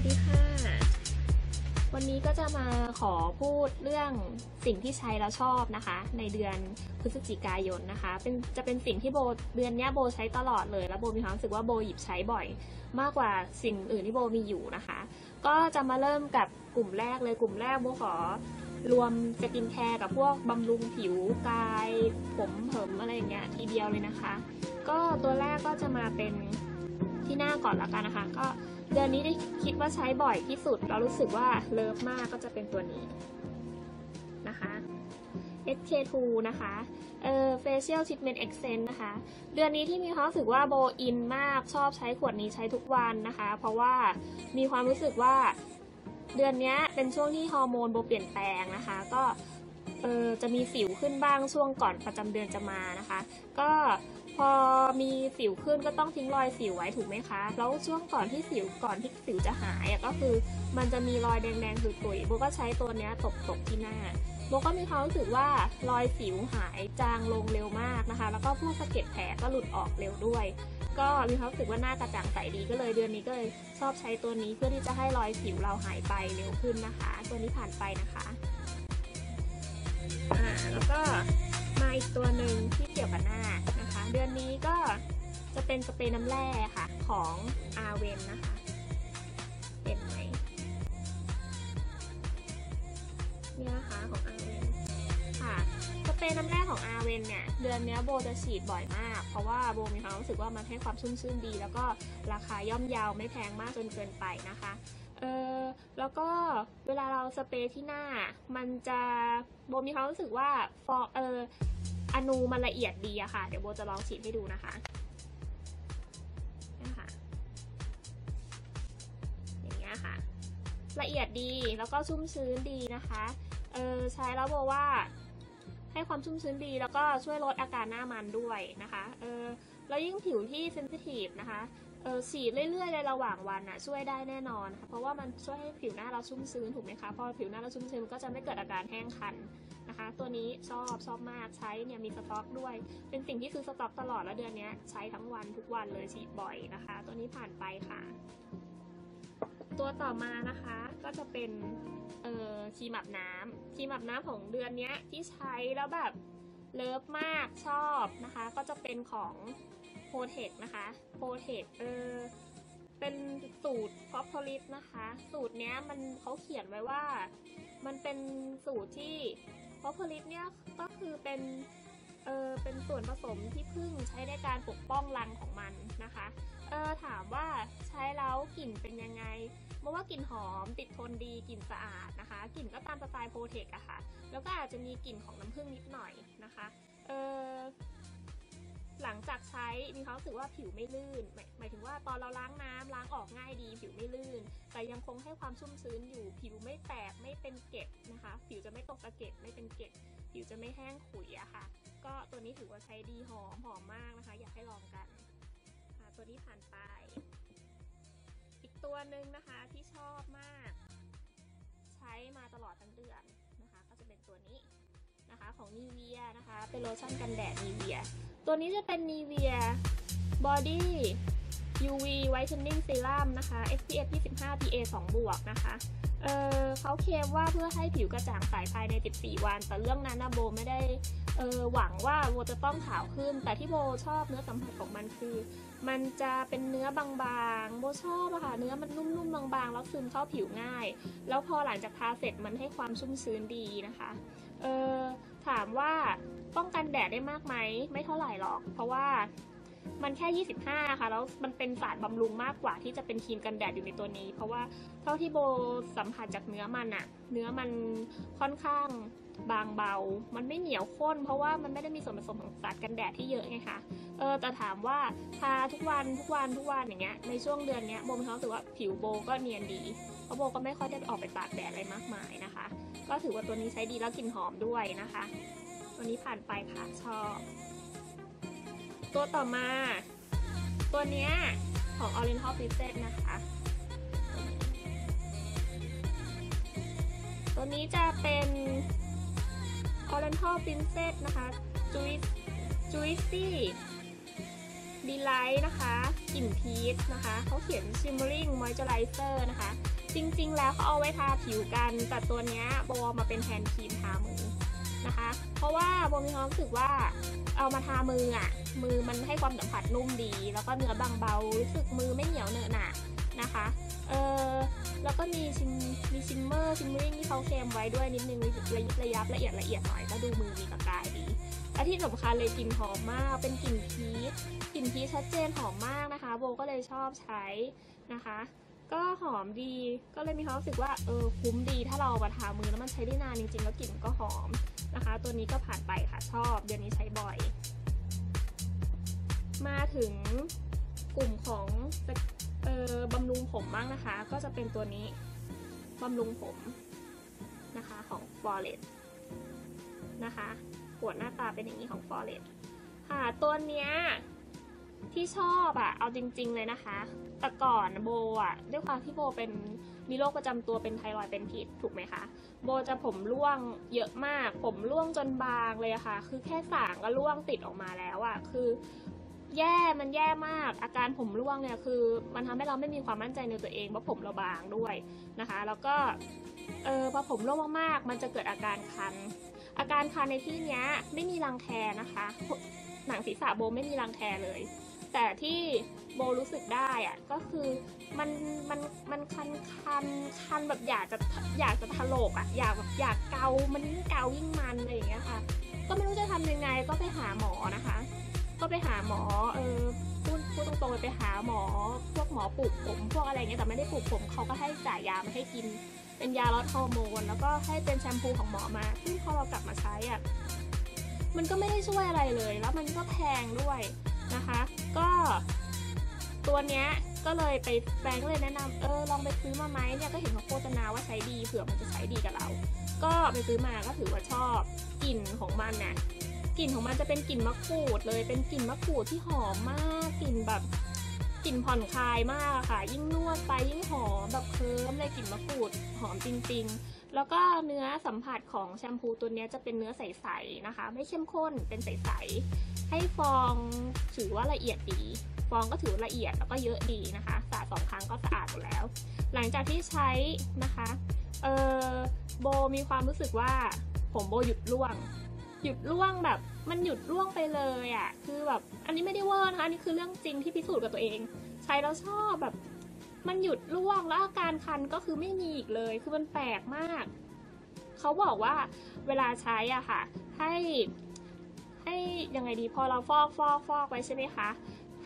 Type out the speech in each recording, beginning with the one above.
วัสดีค่ะ วันนี้ก็จะมาขอพูดเรื่องสิ่งที่ใช้แล้วชอบนะคะ ในเดือนพฤศจิกายนนะคะ เป็นจะเป็นสิ่งที่โบเดือนนี้โบใช้ตลอดเลย แล้วโบมีความรู้สึกว่าโบหยิบใช้บ่อย มากกว่าสิ่งอื่นที่โบมีอยู่นะคะ ก็จะมาเริ่มกับกลุ่มแรกเลยกลุ่มแรกโบขอรวมสกินแคร์กับพวกบำรุงผิวกาย ผมเผิมอะไรอย่างเงี้ยทีเดียวเลยนะคะ ก็ตัวแรกก็จะมาเป็นที่หน้าก่อนละกันนะคะ ก็ เดือนนี้ได้คิดว่าใช้บ่อยที่สุด เรารู้สึกว่าเลิฟมากก็จะเป็นตัวนี้นะคะ SK2 นะคะเอ่อ facial treatment accent นะคะ เดือนนี้ที่มีความรู้สึกว่าโบอินมากชอบใช้ขวดนี้ใช้ทุกวันนะคะ เพราะว่ามีความรู้สึกว่าเดือนนี้เป็นช่วงที่ฮอร์โมนโบเปลี่ยนแปลงนะคะ ก็เออจะมีสิวขึ้นบ้างช่วงก่อนประจำเดือนจะมานะคะ ก็ อมีสิวขึ้นก็ต้องทิ้งรอยสิวไว้ถูกไหมคะ แล้วช่วงก่อนที่สิวก่อนที่สิวจะหายก็คือ มันจะมีรอยแดงๆตุยๆโบก็ใช้ตัวนี้ตบๆที่หน้าโบก็มีความรู้สึกว่ารอยสิวหายจางลงเร็วมากนะคะ แล้วก็พวกสะเก็ดแผลก็หลุดออกเร็วด้วย ก็มีความรู้สึกว่าหน้ากระจ่างใสดีก็เลยเดือนนี้ก็เลยชอบใช้ตัวนี้เพื่อที่จะให้รอยสิวเราหายไปเร็วขึ้นนะคะ ตัวนี้ผ่านไปนะคะอ่าแล้วก็มาอีกตัวหนึ่งที่เกี่ยวกับหน้านะคะ เดือนนี้ก็จะเป็นสเปรย์น้ำแร่ค่ะ ของอาเวนนะคะเห็นไหมเนี่ยนะคะของอาเวนค่ะสเปรย์น้ำแร่ของอาเวนเนี่ย เดือนนี้โบจะฉีดบ่อยมาก เพราะว่าโบมีความรู้สึกว่ามันให้ความชุ่มชื่นดี แล้วก็ราคาย่อมเยาวไม่แพงมากจนเกินไปนะคะเออแล้วก็เวลาเราสเปรย์ที่หน้า มันจะโบมีความรู้สึกว่าฟอเออ อนูมันละเอียดดีอะค่ะ เดี๋ยวโบจะลองฉีดให้ดูนะคะนี่ค่ะอย่างเงี้ยค่ะ ละเอียดดีแล้วก็ชุ่มชื้นดีนะคะ เออใช้แล้วโบว่า ให้ความชุ่มชื้นดีแล้วก็ช่วยลดอาการหน้ามันด้วยนะคะ เออแล้วยิ่งผิวที่เซนซิทีฟนะคะ เออฉีดเรื่อยๆในระหว่างวันอะช่วยได้แน่นอนนะคะเพราะว่ามันช่วยให้ผิวหน้าเราชุ่มชื้นถูกไหมคะพอผิวหน้าเราชุ่มชื้นก็จะไม่เกิดอาการแห้งคันนะคะ ตัวนี้ชอบชอบมากใช้เนี่ยมีสต็อกด้วย เป็นสิ่งที่ซื้อสต็อกตลอดแล้วเดือนนี้ใช้ทั้งวันทุกวันเลยฉีดบ่อยนะคะ ตัวนี้ผ่านไปค่ะ ตัวต่อมานะคะก็จะเป็นเอ่อครีมอาบน้ำครีมอาบน้ำของเดือนนี้ที่ใช้แล้วแบบเลิฟมากชอบนะคะ ก็จะเป็นของ โ r เท c นะคะโ r เท c เออเป็นสูตรฟอสฟอริสนะคะ สูตรเนี้ยมันเขาเขียนไว้ว่า มันเป็นสูตรที่ฟอสฟอริสเนี่ยก็คือเป็นเออเป็นส่วนผสมที่พึ่งใช้ในการปกป้องรังของมันนะคะเออถามว่าใช้แล้วกลิ่นเป็นยังไงเพราะว่ากลิ่นหอมติดทนดีกลิ่นสะอาดนะคะกลิ่นก็ตามสไตล์โพเทคอะค่ะ แล้วก็อาจจะมีกลิ่นของน้ำผึ้งนิดหน่อยนะคะเออ หลังจากใช้มีความรู้สึกว่าผิวไม่ลื่น หมายหมายถึงว่าตอนเราล้างน้ำล้างออกง่ายดี ผิวไม่ลื่น แต่ยังคงให้ความชุ่มชื้นอยู่ ผิวไม่แตกไม่เป็นเกล็ดนะคะ ผิวจะไม่ตกตะเก็ดไม่เป็นเกล็ดผิวจะไม่แห้งขุยอะค่ะ ก็ตัวนี้ถือว่าใช้ดีหอมหอมมากนะคะ อยากให้ลองกันค่ะตัวนี้ผ่านไป อีกตัวหนึ่งนะคะที่ชอบมาก ใช้มาตลอดทั้งเดือน นะคะของนีเวียนะคะ เป็นโลชั่นกันแดดนีเวียตัวนี้จะเป็นนีเวีย Body UV Whitening Serum นะคะ SPF 25 PA 2 บวกนะคะ เออเขาเคลมว่าเพื่อให้ผิวกระจ่างใสภายใน 14 วัน แต่เรื่องนั้นนะโบไม่ได้ เออหวังว่าโบจะต้องขาวขึ้น แต่ที่โบชอบเนื้อสัมผัสของมันคือ มันจะเป็นเนื้อบางๆ โบชอบอะค่ะ เนื้อมันนุ่มๆ บางๆ แล้วซึมเข้าผิวง่าย แล้วพอหลังจากทาเสร็จมันให้ความชุ่มชื้นดีนะคะ เออถามว่าป้องกันแดดได้มากไหมไม่เท่าไหร่หรอก เพราะว่ามันแค่ 25 ค่ะ แล้วมันเป็นสารบำรุงมากกว่าที่จะเป็นครีมกันแดดอยู่ในตัวนี้ เพราะว่าเท่าที่โบสัมผัสจากเนื้อมันอะเนื้อมันค่อนข้างบางเบา มันไม่เหนียวข้น เพราะว่ามันไม่ได้มีส่วนผสมของสารกันแดดที่เยอะไงคะ เออแต่ถามว่าทาทุกวันทุกวันทุกวันอย่างเงี้ย ในช่วงเดือนเนี้ยโบมีความรู้สึกว่าผิวโบก็เนียนดี ราะโบก็ไม่ค่อยได้ออกไปตากแดดอะไรมากมายนะคะ ก็ถือว่าตัวนี้ใช้ดีแล้วกลิ่นหอมด้วยนะคะ ตัวนี้ผ่านไปค่ะชอบ ตัวต่อมา ตัวเนี้ยของ Oriental Princess นะคะ ตัวนี้จะเป็น Oriental Princess นะคะ Juice Juicy ดีไลท์นะคะ กลิ่นพีชนะคะ เขาเขียน shimmering moisturizer นะคะ จริงๆ แล้วเขาเอาไว้ทาผิวกัน แต่ตัวเนี้ยโบมาเป็นแทนครีมทามือนะคะ เพราะว่าโบมีความรู้สึกว่าเอามาทามืออะ มือมันให้ความสัมผัสนุ่มดี แล้วก็เนื้อบางเบา รู้สึกมือไม่เหนียวเหนอะหนะนะคะ เออแล้วก็มีชิมมีชิมเมอร์ชิมเมอร์ที่เขาเคลมไว้ด้วยนิดนึงระยิบระยับละเอียดละเอียดหน่อยก็ดูมือมีประกายดีและที่สำคัญเลยกลิ่นหอมมากเป็นกลิ่นพีชกลิ่นพีชชัดเจนหอมมากนะคะ โบก็เลยชอบใช้นะคะ ก็หอมดี ก็เลยมีความรู้สึกว่าเออคุ้มดีถ้าเรามาทามือแล้วมันใช้ได้นานจริงๆ แล้วกลิ่นก็หอมนะคะ ตัวนี้ก็ผ่านไปค่ะชอบเดือนนี้ใช้บ่อย มาถึงกลุ่มของเออบำรุงผมบ้างนะคะ ก็จะเป็นตัวนี้บำรุงผมนะคะของ f o r e s t นะคะขวดหน้าตาเป็นอย่างนี้ของ f o r e s t ค่ะตัวเนี้ย ที่ชอบอะเอาจริง ๆ เลยนะคะ แต่ก่อนโบอะด้วยความที่โบเป็นมีโรคประจำตัวเป็นไทรอยด์เป็นพิษถูกไหมคะ โบจะผมร่วงเยอะมาก ผมร่วงจนบางเลยอะค่ะ คือแค่สางก็ร่วงติดออกมาแล้วอะคือ แย่มันแย่มาก อาการผมร่วงเนี่ยคือ มันทำให้เราไม่มีความมั่นใจในตัวเองว่าะผมเราบางด้วยนะคะ แล้วก็เออพอผมร่วงมากๆ มันจะเกิดอาการคัน อาการคันในที่เนี้ยไม่มีรังแคนะคะ หนังศีรษะโบไม่มีรังแคเลย แต่ที่โบรู้สึกได้อะก็คือมันมันมันคันคันคันแบบอยากจะอยากจะถลกอะอยากแบบอยากเกา มันยิ่งเกายิ่งมันอะไรอย่างเงี้ยค่ะ ก็ไม่รู้จะทำยังไงก็ไปหาหมอนะคะ ก็ไปหาหมอเออพูดพูดตรงๆไปหาหมอ พวกหมอปลูกผม พวกอะไรเงี้ยแต่ไม่ได้ปลูกผมเขาก็ให้จ่ายยามาให้กิน เป็นยาลดฮอร์โมนแล้วก็ให้เป็นแชมพูของหมอมาซึ่งพอเรากลับมาใช้อะมันก็ไม่ได้ช่วยอะไรเลย แล้วมันก็แพงด้วย นะคะ ก็ตัวเนี้ยก็เลยไปแบงค์เลยแนะนำเออลองไปซื้อมาไหมเนี่ยก็เห็นเขาโฆษณาว่าใช้ดีเผื่อมันจะใช้ดีกับเรา ก็ไปซื้อมาก็ถือว่าชอบกลิ่นของมันน่ะกลิ่นของมันจะเป็นกลิ่นมะกรูดเลยเป็นกลิ่นมะกรูดที่หอมมากกลิ่นแบบกลิ่นผ่อนคลายมากค่ะ ยิ่งนวดไปยิ่งหอมแบบเคิร์มเลยกลิ่นมะกรูดหอมจริง ๆ แล้วก็เนื้อสัมผัสของแชมพูตัวนี้จะเป็นเนื้อใสๆนะคะ ไม่เข้มข้นเป็นใสๆให้ฟองถือว่าละเอียดดี ฟองก็ถือละเอียดแล้วก็เยอะดีนะคะสระสองครั้งก็สะอาดหมดแล้ว หลังจากที่ใช้นะคะเออโบมีความรู้สึกว่าผมโบหยุดร่วง หยุดร่วงแบบมันหยุดร่วงไปเลยอะ่ะคือแบบอันนี้ไม่ได้เวอร์นะคะอันนี้คือเรื่องจริงที่พิสูจน์กับตัวเอง ใช้แล้วชอบแบบ มันหยุดร่วงแล้วอาการคันก็คือไม่มีอีกเลย คือมันแปลกมาก เขาบอกว่าเวลาใช้อะค่ะ ให้ให้ยังไงดีพอเราฟอกฟอกฟอกไว้ใช่ไหมคะ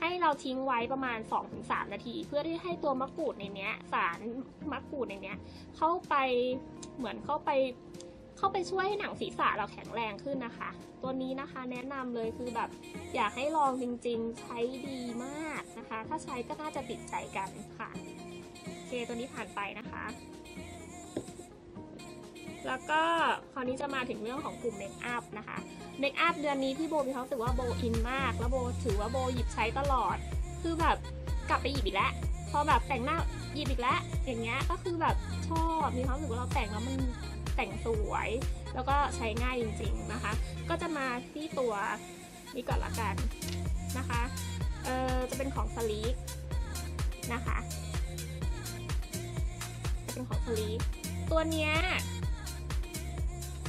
ให้เราทิ้งไว้ประมาณ 2-3 นาที เพื่อที่ให้ตัวมะกรูดในเนี้ย สารมะกรูดในเนี้ย เข้าไปเหมือนเข้าไป เข้าไปช่วยให้หนังศีรษะเราแข็งแรงขึ้นนะคะ ตัวนี้นะคะแนะนำเลยคือแบบอยากให้ลองจริงๆ ใช้ดีมากนะคะ ถ้าใช้ก็น่าจะติดใจกันค่ะ ตัวนี้ผ่านไปนะคะ แล้วก็คราวนี้จะมาถึงเรื่องของกลุ่มเมคอัพนะคะเมคอัพเดือนนี้ที่โบมีความรู้สึกว่าโบอินมาก แล้วโบถือว่าโบหยิบใช้ตลอด คือแบบกลับไปหยิบอีกแล้วพอแบบแต่งหน้าหยิบอีกแล้วอย่างเงี้ยก็คือแบบชอบมีความรู้สึกว่าเราแต่งแล้วมันแต่งสวย แล้วก็ใช้ง่ายจริง ๆนะคะ ก็จะมาที่ตัวนี้ก่อนละกันนะคะ เออจะเป็นของสลีกนะคะจะ เป็นของสลีตัวเนี้ย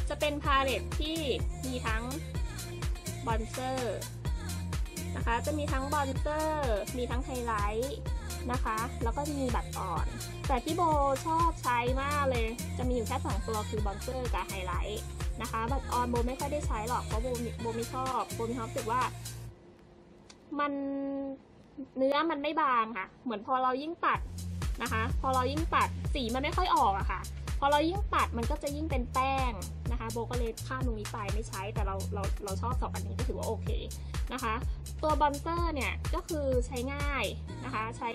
จะเป็นพาเลตที่มีทั้งบอนเซอร์นะคะ จะมีทั้งบอนเซอร์ มีทั้งไฮไลท์นะคะ แล้วก็มีบัตรอ่อน แต่ที่โบชอบใช้มากเลย จะมีอยู่แค่สองตัวคือบอนเซอร์กับไฮไลท์นะคะ บัตรออนโบไม่ค่อยได้ใช้หรอก เพราะโบโบไม่ชอบ โบมีความรู้สึกว่า มันเนื้อมันไม่บางค่ะ เหมือนพอเรายิ่งปัด นะคะ พอเรายิ่งปัดสีมันไม่ค่อยออกอะค่ะ พอเรายิ่งปัดมันก็จะยิ่งเป็นแป้งนะคะ โบก็เลยข้ามตรงนี้ไปไม่ใช้แต่เราเราเราชอบสองอันนี้ก็ถือว่าโอเคนะคะ ตัวบอนเซอร์เนี่ยก็คือใช้ง่ายนะคะ ใช้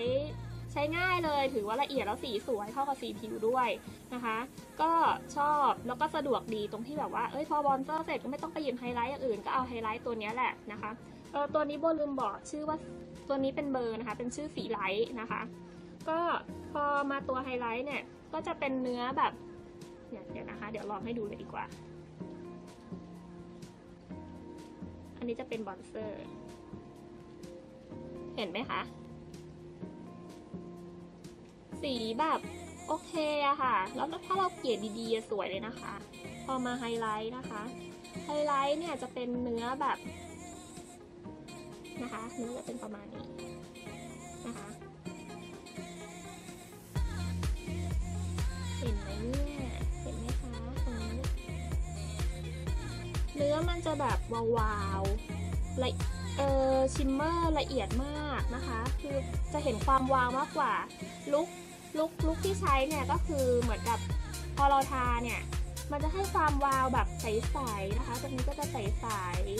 ใช้ง่ายเลยถือว่าละเอียดแล้วสีสวยเข้ากับสีผิวด้วยนะคะ ก็ชอบแล้วก็สะดวกดีตรงที่แบบว่าเอ้ยพอบอนเซอร์เสร็จก็ไม่ต้องไปหยิบไฮไลท์อย่างอื่นก็เอาไฮไลท์ตัวนี้แหละนะคะเออตัวนี้โบลืมบอกชื่อว่าตัวนี้เป็นเบอร์นะคะ เป็นชื่อสีไลท์นะคะ ก็พอมาตัวไฮไลท์เนี่ย ก็จะเป็นเนื้อแบบเดี๋ยวนะคะ เดี๋ยวลองให้ดูเลยดีกว่า อันนี้จะเป็นบอนเซอร์ เห็นไหมคะ สีแบบโอเคอะค่ะ แล้วถ้าเราเกลี่ยดีๆสวยเลยนะคะ พอมาไฮไลท์นะคะ ไฮไลท์เนี่ยจะเป็นเนื้อแบบนะคะ เนื้อจะเป็นประมาณนี้นะคะ เนื้อมันจะแบบวาวๆละเออชิมเมอร์ละเอียดมากนะคะ คือจะเห็นความวาวมากกว่าลุกลุกลุกที่ใช้เนี่ยก็คือเหมือนกับพอเราทาเนี่ยมันจะให้ความวาวแบบใสๆนะคะตรงนี้ก็จะใส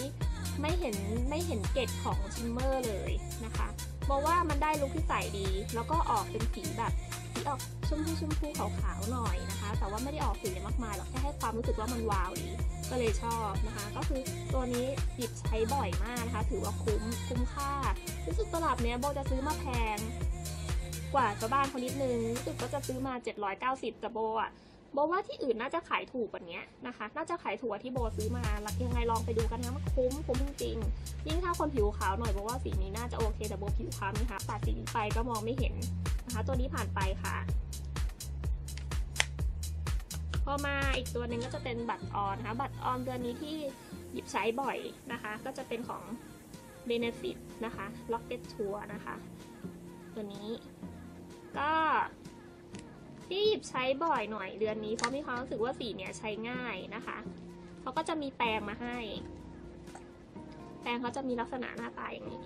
ๆไม่เห็นไม่เห็นเกล็ดของชิมเมอร์เลยนะคะบอกว่ามันได้ลุคที่ใสดี แล้วก็ออกเป็นสีแบบสีออก ชมพูชมพูขาวๆหน่อยนะคะ แต่ว่าไม่ได้ออกสีอะมากมายหรอกแค่ให้ความรู้สึกว่ามันวาวดีก็เลยชอบนะคะ ก็คือตัวนี้หยิบใช้บ่อยมากนะคะ ถือว่าคุ้มคุ้มค่ารู้สึกตลับเนี้ยโบจะซื้อมาแพง กว่าชาวบ้านเขานิดนึงรู้สึกว่าจะซื้อมา 790แต่โบอะโบว่าที่อื่นน่าจะขายถูกกว่านี้นะคะ น่าจะขายถูกกว่าที่โบซื้อมาลักยังไงลองไปดูกันนะมันคุ้มคุ้มจริงๆยิ่งถ้าคนผิวขาวหน่อยโบว่าสีนี้น่าจะโอเคแต่โบผิวคล้ำนะคะปาดสีไปก็มองไม่เห็น นะคะ ตัวนี้ผ่านไปค่ะ พอมาอีกตัวหนึ่งก็จะเป็นบัตรออนนะคะบัตรออนตัวนี้ที่หยิบใช้บ่อยนะคะ ก็จะเป็นของ Benefit นะคะ Rocket Tour นะคะ ตัวนี้ก็ที่หยิบใช้บ่อยหน่อยเดือนนี้ เพราะมีความรู้สึกว่าสีเนี้ยใช้ง่ายนะคะเขาก็จะมีแปรงมาให้ แปรงเขาจะมีลักษณะหน้าตาอย่างนี้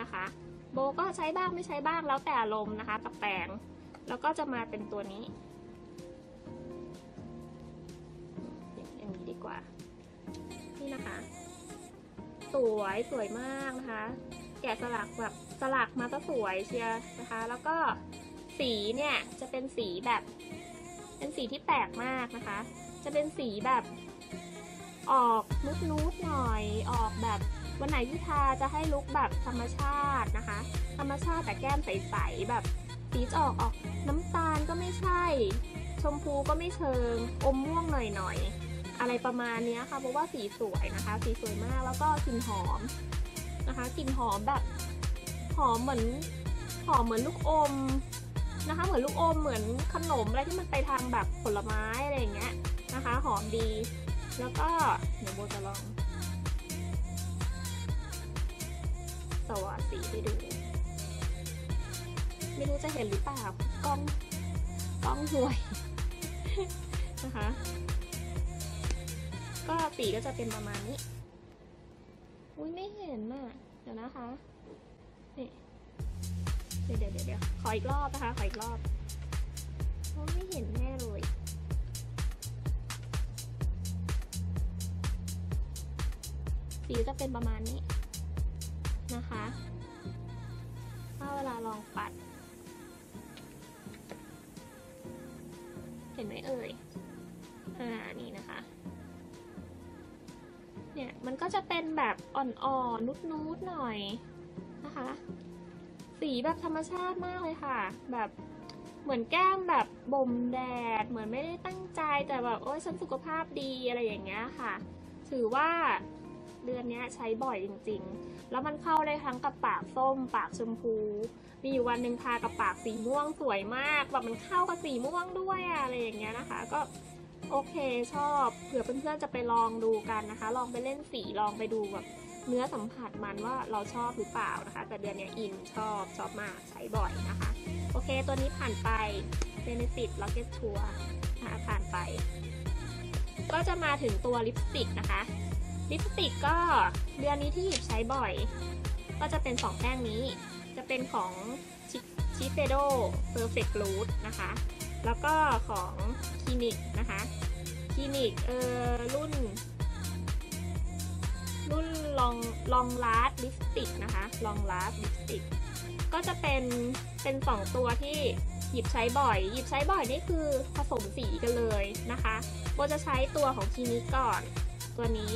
นะคะ โบก็ใช้บ้างไม่ใช้บ้างแล้วแต่อารมณ์นะคะกับแปรงแล้วก็จะมาเป็นตัวนี้อย่างนี้ดีกว่า นี่นะคะ สวยสวยมากนะคะ แกะสลักแบบสลักมาก็สวยเชียร์นะคะ แล้วก็สีเนี่ยจะเป็นสีแบบ เป็นสีที่แปลกมากนะคะ จะเป็นสีแบบ ออกนุดนุดๆหน่อยออกแบบ วันไหนที่ทาจะให้ลุกแบบธรรมชาตินะคะ ธรรมชาติแต่แก้มใสๆแบบสีจะออกออกน้ำตาลก็ไม่ใช่ ชมพูก็ไม่เชิง อมม่วงหน่อยๆ อะไรประมาณนี้ค่ะ เพราะว่าสีสวยนะคะ สีสวยมากแล้วก็กลิ่นหอมนะคะกลิ่นหอมแบบหอมเหมือนหอมเหมือนลูกอมนะคะ เหมือนลูกอมเหมือนขนมอะไรที่มันไปทางแบบผลไม้อะไรอย่างเงี้ยนะคะ หอมดี แล้วก็เดี๋ยวโบจะลอง สีให้ดู ไม่รู้จะเห็นหรือเปล่ากล้องกล้องห่วยนะคะ ก็สีก็จะเป็นประมาณนี้ อุ้ยไม่เห็นน่ะ เดี๋ยวนะคะ นี่เดี๋ยวเดี๋ยวเดี๋ยวขออีกรอบนะคะ ขออีกรอบโอ้ไม่เห็นแน่เลยสีจะเป็นประมาณนี้นะคะ ลองปัด เห็นไหมเอ่ย อ่า นี่นะคะ เนี่ย มันก็จะเป็นแบบอ่อนๆ นุดๆ หน่อยนะคะ สีแบบธรรมชาติมากเลยค่ะ แบบเหมือนแก้มแบบบ่มแดด เหมือนไม่ได้ตั้งใจแต่แบบ โอ้ยฉันสุขภาพดีอะไรอย่างเงี้ยค่ะ ถือว่า เดือนนี้ใช้บ่อยจริง ๆ แล้วมันเข้าได้ทั้งกับปากส้ม ปากชมพู มีอยู่วันหนึ่งทากับปากสีม่วงสวยมาก แบบมันเข้ากับสีม่วงด้วยอะอะไรอย่างเงี้ยนะคะ ก็โอเคชอบเผื่อเพื่อนๆจะไปลองดูกันนะคะ ลองไปเล่นสีลองไปดูแบบเนื้อสัมผัสมันว่าเราชอบหรือเปล่านะคะ แต่เดือนนี้อินชอบชอบมากใช้บ่อยนะคะ โอเคตัวนี้ผ่านไป Benefit Rocket Tour นะคะผ่านไป ก็จะมาถึงตัวลิปสติกนะคะ ลิปสติกก็เดือนนี้ที่หยิบใช้บ่อย ก็จะเป็น2แท่งนี้ จะเป็นของชิเฟโด Perfect Root นะคะ แล้วก็ของคลินิกนะคะคลินิกเออรุ่น รุ่นลองลองลาสลิปสติกนะคะลองลาสลิปสติกก็จะเป็นเป็นสองตัวที่หยิบใช้บ่อย หยิบใช้บ่อยนี่คือผสมสีกันเลยนะคะโบจะใช้ตัวของคลินิกก่อนตัวนี้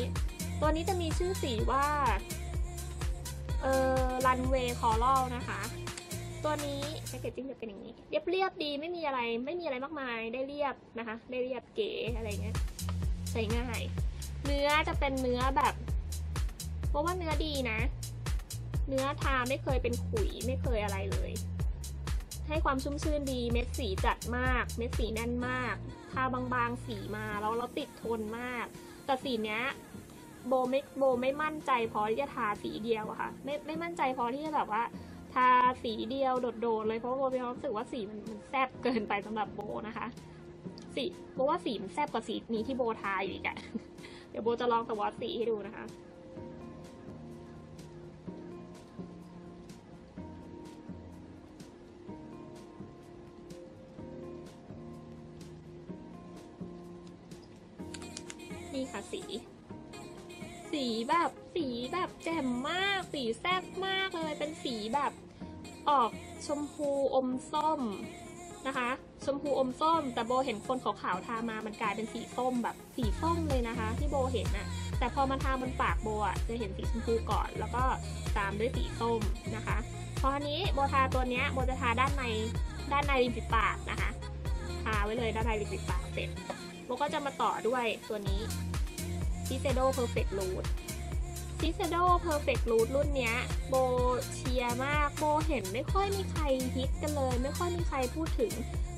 ตัวนี้จะมีชื่อสีว่าเออรันเวย์คอรัลนะคะ ตัวนี้แพคเกจจิ้งจะเป็นอย่างนี้ เรียบเรียบดีไม่มีอะไรไม่มีอะไรมากมายได้เรียบนะคะ ได้เรียบเก๋อะไรเงี้ยใช้ง่าย เนื้อจะเป็นเนื้อแบบเพราะว่าเนื้อดีนะ เนื้อทาไม่เคยเป็นขุยไม่เคยอะไรเลย ให้ความชุ่มชื่นดีเม็ดสีจัดมาก เม็ดสีแน่นมาก ทาบางๆสีมาแล้วเราติดทนมาก แต่สีเนี้ย โบไม่โบไม่มั่นใจพอที่จะทาสีเดียวอะค่ะ ไม่ไม่มั่นใจพอที่จะแบบว่า ทาสีเดียวโดดๆเลยเพราะโบมีความรู้สึกว่าสีมันมันแซบเกินไปสำหรับโบนะคะสีโบว่าสีมันแซบกว่าสีนี้ที่โบทาอยู่อีกอะเดี๋ยวโบจะลองสวอตสีให้ดูนะคะนี่ค่ะสี สีแบบสีแบบแจ่มมาก สีแซ่บมากเลยเป็นสีแบบออกชมพูอมส้มนะคะ ชมพูอมส้ม แต่โบเห็นคนขาวๆทามามันกลายเป็นสีส้มแบบสีส้มเลยนะคะ ที่โบเห็นน่ะแต่พอมาทาบนปากโบอะจะเห็นสีชมพูก่อนแล้วก็ตามด้วยสีส้มนะคะพอนี้โบทาตัวเนี้ยโบจะทาด้านในด้านในริมฝีปากนะคะ ทาไว้เลยด้านในริมฝีปากเสร็จโบก็จะมาต่อด้วยตัวนี้ Shiseido Perfect Root Shiseido Perfect Root รุ่นเนี้ยโบเชียมากโบเห็นไม่ค่อยมีใครฮิตกันเลย ไม่ค่อยมีใครพูดถึง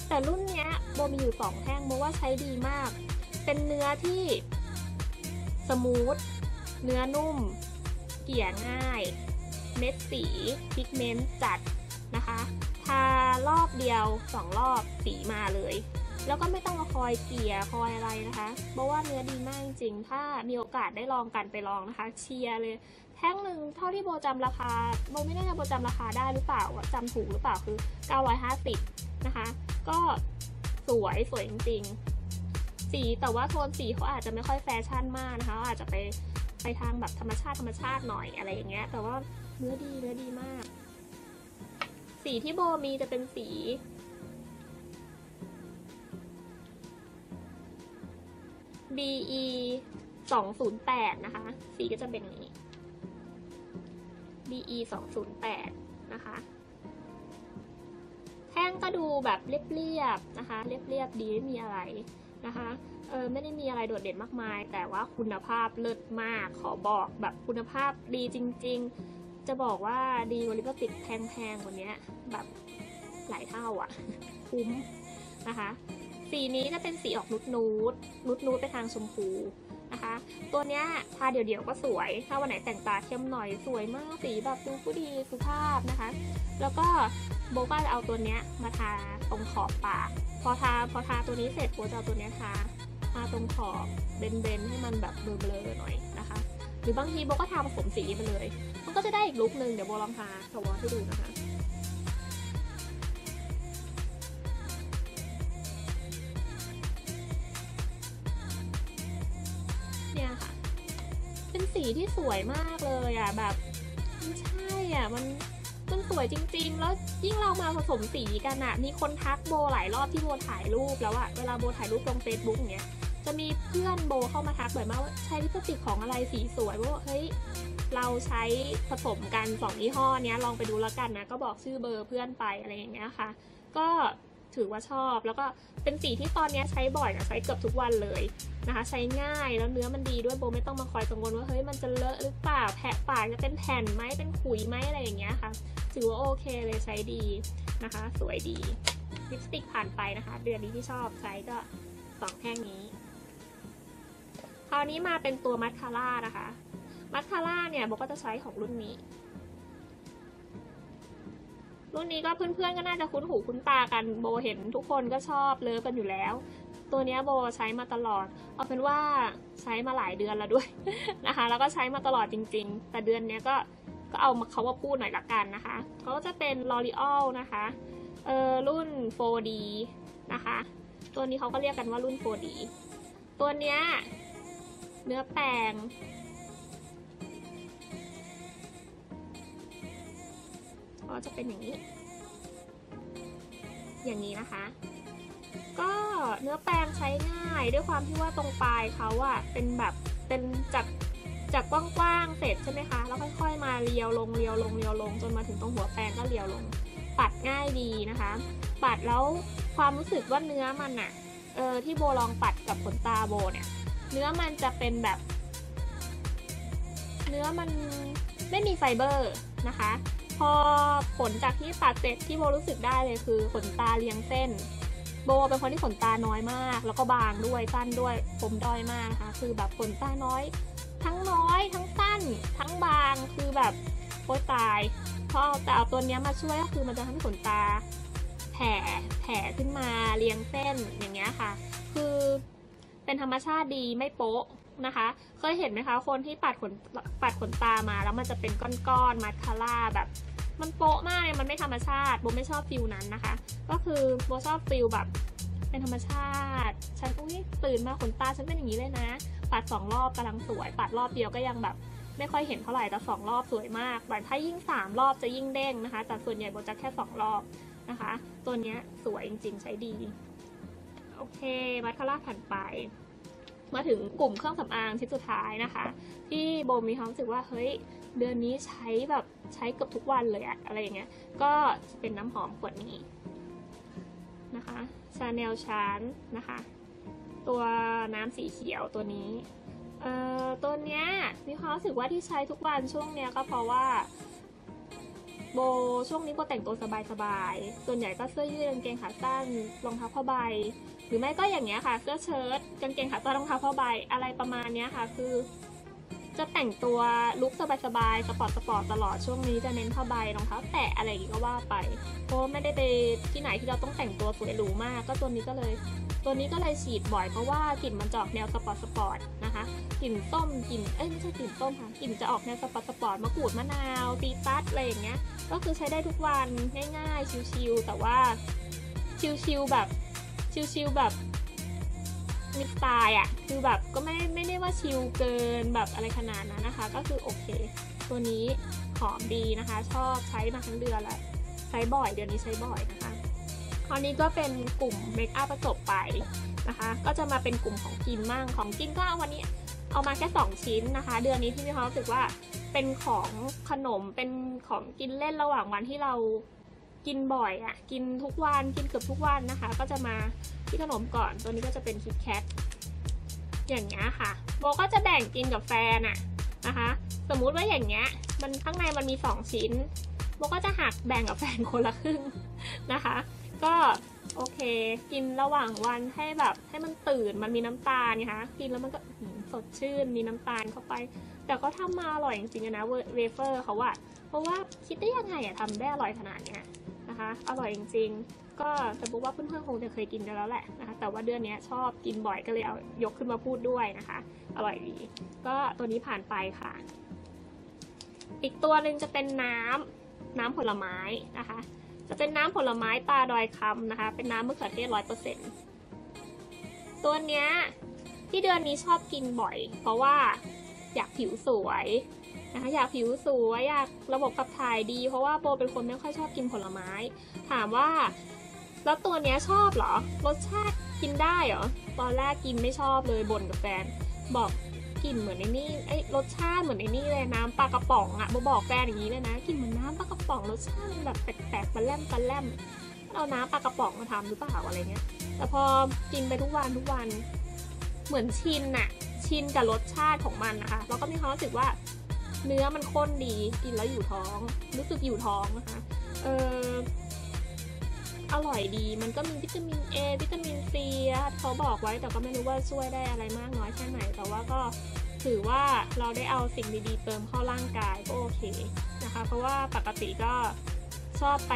แต่รุ่นเนี้ยโบมีอยู่สองแท่งโบว่าใช้ดีมาก เป็นเนื้อที่สมูท เนื้อนุ่ม เกี่ยง่าย เม็ดสีพิกเมนต์จัดนะคะ ทารอบเดียวสองรอบสีมาเลย แล้วก็ไม่ต้องมาคอยเกลี่ยคอยอะไรนะคะ เพราะว่าเนื้อดีมากจริงถ้ามีโอกาสได้ลองกันไปลองนะคะ เชียร์เลย แท่งหนึ่งเท่าที่โบจำราคาโบไม่แน่ใจโบจำราคาได้หรือเปล่าอะจำถูกหรือเปล่าคือ 950 นะคะ ก็สวยสวยจริงๆสีแต่ว่าโทนสีเขาอาจจะไม่ค่อยแฟชั่นมากนะคะ อาจจะไปไปทางแบบธรรมชาติธรรมชาติหน่อยอะไรอย่างเงี้ย แต่ว่าเนื้อดีเนื้อดีมาก สีที่โบมีจะเป็นสี BE 208 นะคะ สีก็จะเป็นอย่างนี้ BE 208 นะคะ แท่งก็ดูแบบเรียบๆนะคะ เรียบๆดีไม่มีอะไรนะคะ เออไม่ได้มีอะไรโดดเด่นมากมาย แต่ว่าคุณภาพเลิศมาก ขอบอกแบบคุณภาพดีจริง ๆ จะบอกว่าดีกว่าลิปสติกแพงๆกว่านี้แบบหลายเท่าอะ่ะ คุ้มนะคะ สีนี้จะเป็นสีออกนุดนูดนุดนูดไปทางชมพูนะคะ ตัวเนี้ยทาเดี่ยวๆก็สวย ถ้าวันไหนแต่งตาเข้มหน่อยสวยมากสีแบบดูผู้ดีสุภาพนะคะ แล้วก็โบก็จะเอาตัวเนี้ยมาทาตรงขอบปาก พอทาพอทาตัวนี้เสร็จโบจะเอาตัวเนี้ยทาทาตรงขอบเบนๆให้มันแบบเบลอๆหน่อยนะคะ หรือบางทีโบก็ทาผสมสีไปเลย มันก็จะได้อีกลุคนึงเดี๋ยวโบลองทาสวอตให้ดูนะคะ ที่สวยมากเลยอะแบบมันใช่อะมันมันสวยจริง ๆ แล้วยิ่งเรามาผสมสีกันอะ มีคนทักโบหลายรอบที่โบถ่ายรูปแล้วอะเวลาโบถ่ายรูปลง Facebook อย่างเงี้ยจะมีเพื่อนโบเข้ามาทักบ่อยมากว่าใช้ลิปสติกของอะไรสีสวยโบอกเฮ้ยเราใช้ผสมกันสองยี่ห้อเนี้ยลองไปดูแล้วกันนะ ก็บอกชื่อเบอร์เพื่อนไปอะไรอย่างเงี้ยค่ะ ก็ ถือว่าชอบ แล้วก็เป็นสีที่ตอนนี้ใช้บ่อยนะใช้เกือบทุกวันเลยนะคะ ใช้ง่ายแล้วเนื้อมันดีด้วยโบไม่ต้องมาคอยกังวลว่าเฮ้ยมันจะเลอะหรือเปล่าแผะปากจะเป็นแผ่นไหมเป็นขุยไหมอะไรอย่างเงี้ยค่ะ ถือว่าโอเคเลยใช้ดีนะคะ สวยดีลิปสติกผ่านไปนะคะ เดือนนี้ที่ชอบใช้ก็สองแท่งนี้ คราวนี้มาเป็นตัวมัสคาร่านะคะ มัสคาร่าเนี่ยโบก็จะใช้ของรุ่นนี้ รุ่นนี้ก็เพื่อนๆก็น่าจะคุ้นหูคุ้นตากันโบเห็นทุกคนก็ชอบเลิฟกันอยู่แล้ว ตัวนี้โบใช้มาตลอด เอาเป็นว่าใช้มาหลายเดือนแล้วด้วยนะคะ แล้วก็ใช้มาตลอดจริง ๆ แต่เดือนนี้ก็ก็เอามาเขาว่าพูดหน่อยละกันนะคะเขาก็จะเป็น L'Oreal นะคะเออรุ่น 4D นะคะ ตัวนี้เขาก็เรียกกันว่ารุ่น 4D ตัวเนี้ยเนื้อแปรง ก็จะเป็นอย่างนี้ อย่างนี้นะคะ ก็เนื้อแปรงใช้ง่ายด้วยความที่ว่าตรงปลายเขาอะเป็นแบบเป็นจากจากกว้างๆเสร็จใช่ไหมคะ แล้วค่อยๆ มาเรียวลงเรียวลงเรียวลง จนมาถึงตรงหัวแปรงก็เรียวลง ปัดง่ายดีนะคะ ปัดแล้วความรู้สึกว่าเนื้อมันอะเออที่โบลองปัดกับขนตาโบเนี่ย เนื้อมันจะเป็นแบบ เนื้อมันไม่มีไฟเบอร์นะคะ พอผลจากที่ตัดเสร็จที่โบรู้สึกได้เลยคือขนตาเรียงเส้น โบเป็นคนที่ขนตาน้อยมาก แล้วก็บางด้วยสั้นด้วย ผมด้อยมากนะคะคือแบบขนตาน้อย ทั้งน้อย ทั้งสั้น ทั้งบางคือแบบโคตรตายพอแต่เอาตัวนี้มาช่วยก็คือมันจะทำให้ขนตาแผ่แผ่ขึ้นมาเรียงเส้นอย่างเงี้ยค่ะ คือเป็นธรรมชาติดีไม่โป๊ะ นะคะ เคยเห็นไหมคะ คนที่ปัดขนปัดขนตามาแล้วมันจะเป็นก้อนๆมัสคาร่าแบบ มันโป๊ะมากเลยมันไม่ธรรมชาติโบไม่ชอบฟิลนั้นนะคะ ก็คือโบชอบฟิลแบบเป็นธรรมชาติ ฉันอุ้ยตื่นมาขนตาฉันเป็นอย่างนี้เลยนะ ปัดสองรอบกำลังสวย ปัดรอบเดียวก็ยังแบบไม่ค่อยเห็นเท่าไหร่แต่สองรอบสวยมากแต่ถ้ายิ่งสามรอบจะยิ่งเด้งนะคะ แต่ส่วนใหญ่โบจะแค่สองรอบนะคะ ตัวนี้สวยจริงๆใช้ดี โอเค มัสคาร่าผ่านไป มาถึงกลุ่มเครื่องสำอางชิ้นสุดท้ายนะคะ ที่โบมีความรู้สึกว่าเฮ้ยเดือนนี้ใช้แบบใช้เกือบทุกวันเลยอะอะไรอย่างเงี้ย ก็เป็นน้ำหอมขวดนี้นะคะชาแนลชานนะคะ ตัวน้ำสีเขียวตัวนี้เอ่อตัวเนี้ยมีความรู้สึกว่าที่ใช้ทุกวันช่วงเนี้ยก็เพราะว่าโบช่วงนี้โบแต่งตัวสบายๆ ส่วนใหญ่ก็เสื้อยืดกางเกงขาสั้นรองเท้าผ้าใบ หรือไม่ก็อย่างเงี้ยค่ะเสื้อเชิ้ตกางเกงขาสั้นรองเท้าผ้าใบอะไรประมาณเนี้ยค่ะ คือ จะแต่งตัวลุคสบายๆสปอร์ตสปอร์ตตลอดช่วงนี้จะเน้นผ้าใบรองเท้าแตะอะไรอย่างงี้ก็ว่าไปเพราะไม่ได้ไปที่ไหนที่เราต้องแต่งตัวสวยหรูมาก ก็ตัวนี้ก็เลย ตัวนี้ก็เลยฉีดบ่อยเพราะว่ากลิ่นมันจะออกแนวสปอร์ตสปอร์ตนะคะกลิ่นส้มกลิ่นเอ้ยไม่ใช่กลิ่นส้มค่ะกลิ่นจะออกแนวสปอร์ตสปอร์ตมะกรูดมะนาวปีตัสอะไรอย่างเงี้ยก็คือใช้ได้ทุกวันง่ายๆชิวๆแต่ว่าชิวๆแบบ ชิวๆแบบมีสไตล์อะคือแบบก็ไม่ไม่ได้ว่าชิลเกินแบบอะไรขนาดนั้นนะคะ ก็คือโอเค ตัวนี้หอมดีนะคะ ชอบใช้มาทั้งเดือนละใช้บ่อยเดือนนี้ใช้บ่อยนะคะคราวนี้ก็เป็นกลุ่มเมคอัพประจบไปนะคะ ก็จะมาเป็นกลุ่มของกินมั่งของกินก็เอาวันนี้เอามาแค่ 2 ชิ้นนะคะ เดือนนี้ที่มีความรู้สึกว่าเป็นของขนมเป็นของกินเล่นระหว่างวันที่เรา กินบ่อยอะ่ะ กินทุกวันกินเกือบทุกวันนะคะ ก็จะมาที่ขนมก่อน ตัวนี้ก็จะเป็นคิดแคทอย่างเงี้ยค่ะโบก็จะแบ่งกินกับแฟนอะนะคะ สมมุติว่าอย่างเงี้ย มันข้างในมันมี 2 ชิ้นโบก็จะหักแบ่งกับแฟนคนละครึ่งนะคะ ก็โอเค กินระหว่างวันให้แบบให้มันตื่นมันมีน้ำตาลไงคะกินแล้วมันก็สดชื่นมีน้ำตาลเข้าไป แต่ก็ทำมาอร่อยจริงๆนะเวเฟอร์เขาอะเพราะว่าคิดได้ยังไงอะทำได้อร่อยขนาดเนี้ย นะคะ อร่อยจริง ๆ ก็แต่บอกว่าเพื่อนๆคงจะเคยกินกันแล้วแหละนะคะ แต่ว่าเดือนนี้ชอบกินบ่อยก็เลยเอายกขึ้นมาพูดด้วยนะคะ อร่อยดี ก็ตัวนี้ผ่านไปค่ะ อีกตัวหนึ่งจะเป็นน้ำน้ำผลไม้นะคะ จะเป็นน้ำผลไม้ตาดอยคำนะคะ เป็นน้ำมะเขือเทศร้อยเปอร์เซ็นตัวเนี้ยที่เดือนนี้ชอบกินบ่อย เพราะว่าอยากผิวสวย นะคะอยากผิวสวยอยากระบบขับถ่ายดี เพราะว่าโบเป็นคนไม่ค่อยชอบกินผลไม้ ถามว่าแล้วตัวเนี้ยชอบเหรอ รสชาติกินได้เหรอ ตอนแรกกินไม่ชอบเลยบ่นกับแฟน บอกกลิ่นเหมือนไอ้นี่ไอ้รสชาติเหมือนไอ้นี่เลยน้ำปลากระป๋องอะโบบอกแฟนอย่างนี้เลยนะกลิ่นเหมือนน้ำปลากระป๋องรสชาติมันแบบแปลกๆปลาแลมปลาแลมเอาน้ำปลากระป๋องมาทำหรือเปล่าอะไรเงี้ย แต่พอกินไปทุกวันทุกวันเหมือนชินอะชินกับรสชาติของมันนะคะแล้วก็มีความรู้สึกว่า เนื้อมันข้นดีกินแล้วอยู่ท้อง รู้สึกอยู่ท้องนะคะเอออร่อยดีมันก็มีวิตามิน A วิตามิน C อะเขาบอกไว้แต่ก็ไม่รู้ว่าช่วยได้อะไรมากน้อยแค่ไหน แต่ว่าก็ถือว่าเราได้เอาสิ่งดีๆเติมเข้าร่างกายก็โอเคนะคะ เพราะว่าปกติก็ชอบไป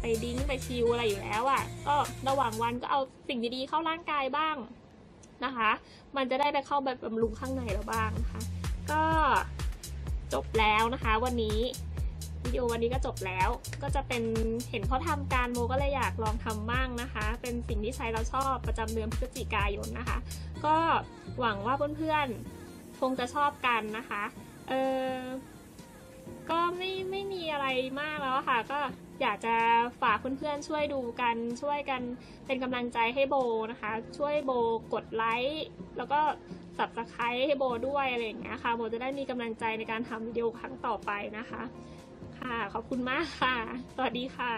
ไปดิ้งไปชิลอะไรอยู่แล้วอะ่ะ ก็ระหว่างวันก็เอาสิ่งดีๆเข้าร่างกายบ้างนะคะ มันจะได้ไปเข้าแบบบำรุงข้างในเราบ้างนะคะ ก็ จบแล้วนะคะ วันนี้วิดีโอวันนี้ก็จบแล้ว ก็จะเป็นเห็นเขาทำการโมก็เลยอยากลองทำบ้างนะคะ เป็นสิ่งที่ใช้เราชอบประจำเดือนพฤศจิกายนนะคะ ก็หวังว่าเพื่อนๆคงจะชอบกันนะคะเออก็ไม่ไม่มีอะไรมากแล้วค่ะ ก็อยากจะฝากเพื่อนๆช่วยดูกันช่วยกันเป็นกำลังใจให้โบนะคะ ช่วยโบกดไลค์แล้วก็ สับสไครต์ให้โบด้วยอะไรอย่างเงี้ยค่ะโบจะได้มีกำลังใจในการทำวิดีโอครั้งต่อไปนะคะ ค่ะ ขอบคุณมากค่ะ สวัสดีค่ะ